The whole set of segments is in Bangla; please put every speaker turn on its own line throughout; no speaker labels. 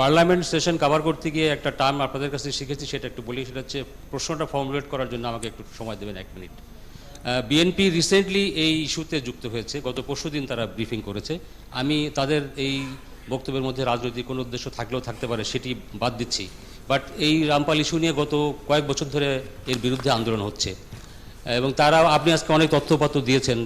পার্লামেন্ট সেশন কভার করতে গিয়ে একটা টার্ম আপনাদের কাছে শিখেছি, সেটা একটু বলি সেটা হচ্ছে প্রশ্নটা ফর্মুলেট করার জন্য আমাকে একটু সময় দেবেন এক মিনিট বিএনপি রিসেন্টলি এই ইস্যুতে যুক্ত হয়েছে, গত পরশু দিন তারা ব্রিফিং করেছে। আমি তাদের এই বক্তব্যের মধ্যে রাজনৈতিক কোনো উদ্দেশ্য থাকলেও থাকতে পারে সেটি বাদ দিচ্ছি। বাট এই রামপাল ইস্যু নিয়ে গত কয়েক বছর ধরে এর বিরুদ্ধে আন্দোলন হচ্ছে। এবং তারা, আপনি আজকে অনেক তথ্যপত্র দিয়েছেন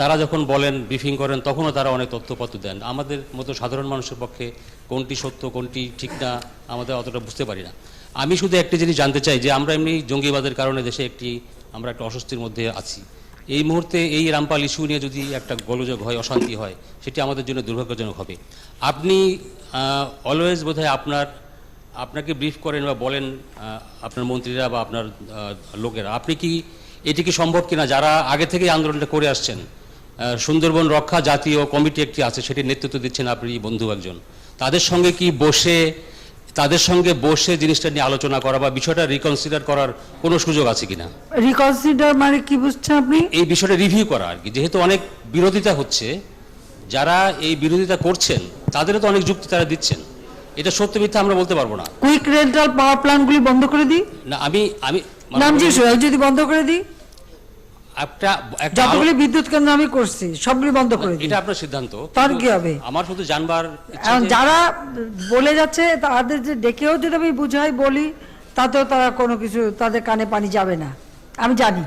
তারা যখন বলেন ব্রিফিং করেন, তখনও তারা অনেক তথ্যপত্র দেন। আমাদের মতো সাধারণ মানুষের পক্ষে কোনটি সত্য, কোনটি ঠিক না, আমাদের অতটা বুঝতে পারি না। আমি শুধু একটি জিনিস জানতে চাই যে, আমরা এমনি জঙ্গিবাদের কারণে দেশে একটি, আমরা একটা অস্বস্তির মধ্যে আছি। এই মুহূর্তে এই রামপাল ইস্যু নিয়ে যদি একটা গোলযোগ হয়, অশান্তি হয়, সেটি আমাদের জন্য দুর্ভাগ্যজনক হবে। আপনি অলওয়েজ বোধহয় আপনার, আপনাকে ব্রিফ করেন বা বলেন আপনার মন্ত্রীরা বা আপনার লোকেরা। আপনি কি এটি কি সম্ভব কিনা? যারা আগে থেকেই আন্দোলনটা করে আসছেন সুন্দরবন রক্ষা জাতীয় কমিটি একটি আছে সেটির নেতৃত্ব দিচ্ছেন আপনি বন্ধু একজন। তাদের সঙ্গে কি বসে তাদের সঙ্গে বসে জিনিসটা নিয়ে আলোচনা করা বা বিষয়টা রিকনসিডার করার কোনো সুযোগ আছে কিনা?
রিকনসিডার মানে কি বুঝছেন আপনি?
এই বিষয়টা রিভিউ করা আর কি। যেহেতু অনেক বিরোধিতা হচ্ছে যারা এই বিরোধিতা করছেন তাদেরও তো অনেক যুক্তি তারা দিচ্ছেন। এটা সত্য মিথ্যা আমরা বলতে পারব না।
কুইক রেন্টাল পাওয়ার প্ল্যান্টগুলি বন্ধ করে দিই।
না আমি আমি
নামজি সোহেল যদি বন্ধ করে দিই?
একটা
যতগুলি বিদ্যুৎ কেন্দ্র আমি করছি সবগুলি বন্ধ করে দিই।
এটা আপনার সিদ্ধান্ত।
তার কি হবে?
আমার শুধু জানবার
যারা বলে যাচ্ছে তাদের যে ডেকেও যদি আমি বুঝাই বলি তাতেও তারা কোনো কিছু তাদের কানে পানি যাবে না। আমি জানি।